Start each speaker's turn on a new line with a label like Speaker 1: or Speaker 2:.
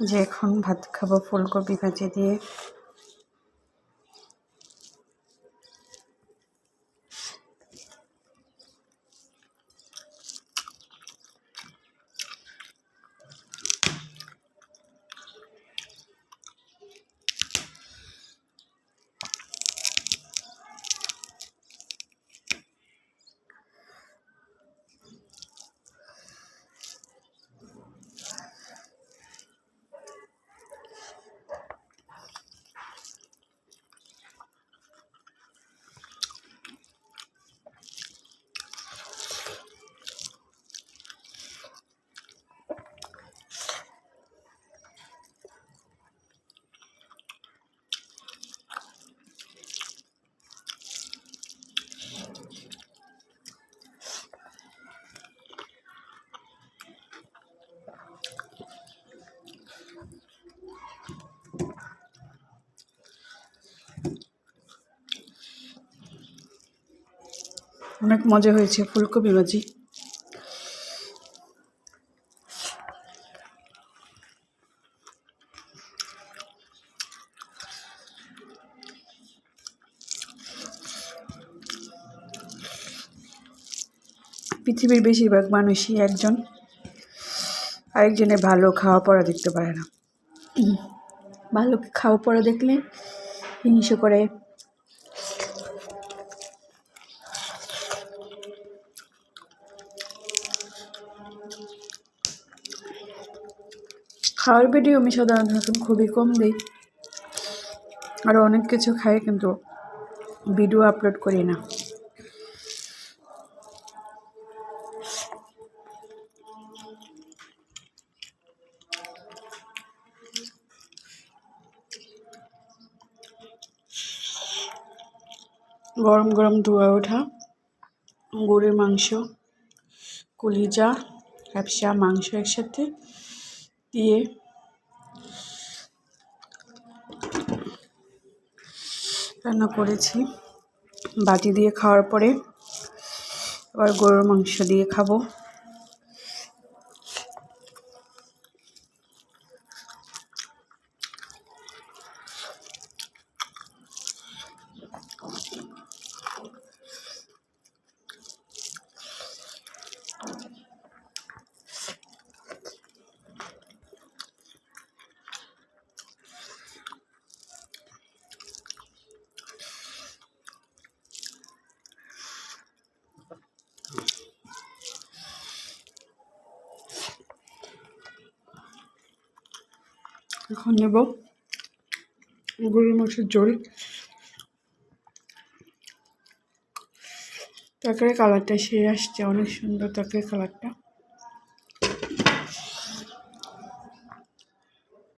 Speaker 1: যে এখন ভাত খাব ফুলকপি ভাজি দিয়ে অনেক মজা হয়েছে, ফুলকপি ভাজি। পৃথিবীর বেশিরভাগ মানুষই একজন, আরেকজনের ভালো খাওয়া পড়া দেখতে পারে না। ভালো খাওয়া পরে দেখলে হিংসে করে। খাওয়ার ভিডিও আমি সাধারণত খুবই কম দিই। আরও অনেক কিছু খাই কিন্তু ভিডিও আপলোড করি না। গরম গরম ধোয়া ওঠা, গরুর মাংস, কলিজা ক্যাপসা মাংস একসাথে দিয়ে রান্না করেছি। বাটি দিয়ে খাওয়ার পরে আবার গরুর মাংস দিয়ে খাব। এখন নেব গরুর মাংসের ঝোল। তরকারি কালারটা সেই আসছে অনেক সুন্দর তরকারি কালারটা